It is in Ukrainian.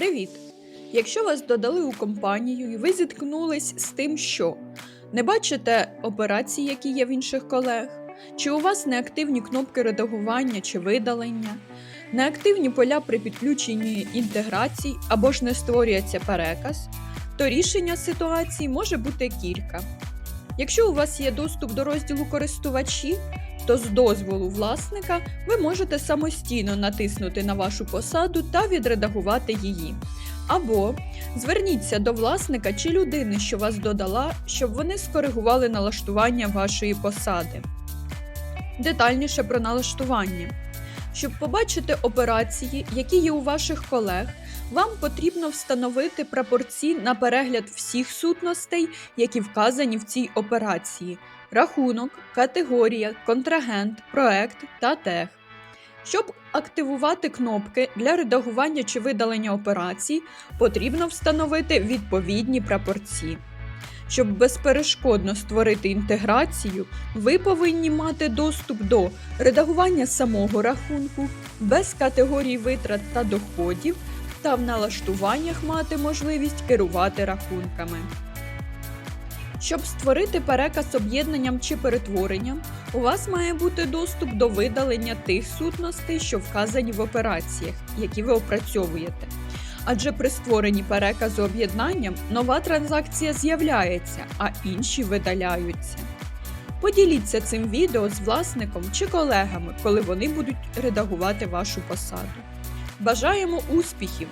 Привіт! Якщо вас додали у компанію і ви зіткнулись з тим, що не бачите операцій, які є в інших колег, чи у вас неактивні кнопки редагування чи видалення, неактивні поля при підключенні інтеграцій або ж не створюється переказ, то рішення ситуації може бути кілька. Якщо у вас є доступ до розділу користувачі, то з дозволу власника ви можете самостійно натиснути на вашу посаду та відредагувати її. Або зверніться до власника чи людини, що вас додала, щоб вони скоригували налаштування вашої посади. Детальніше про налаштування. Щоб побачити операції, які є у ваших колег, вам потрібно встановити прапорці на перегляд всіх сутностей, які вказані в цій операції: рахунок, категорія, контрагент, проект та тег. Щоб активувати кнопки для редагування чи видалення операцій, потрібно встановити відповідні прапорці. Щоб безперешкодно створити інтеграцію, ви повинні мати доступ до редагування самого рахунку, без категорій витрат та доходів, та в налаштуваннях мати можливість керувати рахунками. Щоб створити переказ об'єднанням чи перетворенням, у вас має бути доступ до видалення тих сутностей, що вказані в операціях, які ви опрацьовуєте. Адже при створенні переказу об'єднанням нова транзакція з'являється, а інші видаляються. Поділіться цим відео з власником чи колегами, коли вони будуть редагувати вашу посаду. Бажаємо успіхів!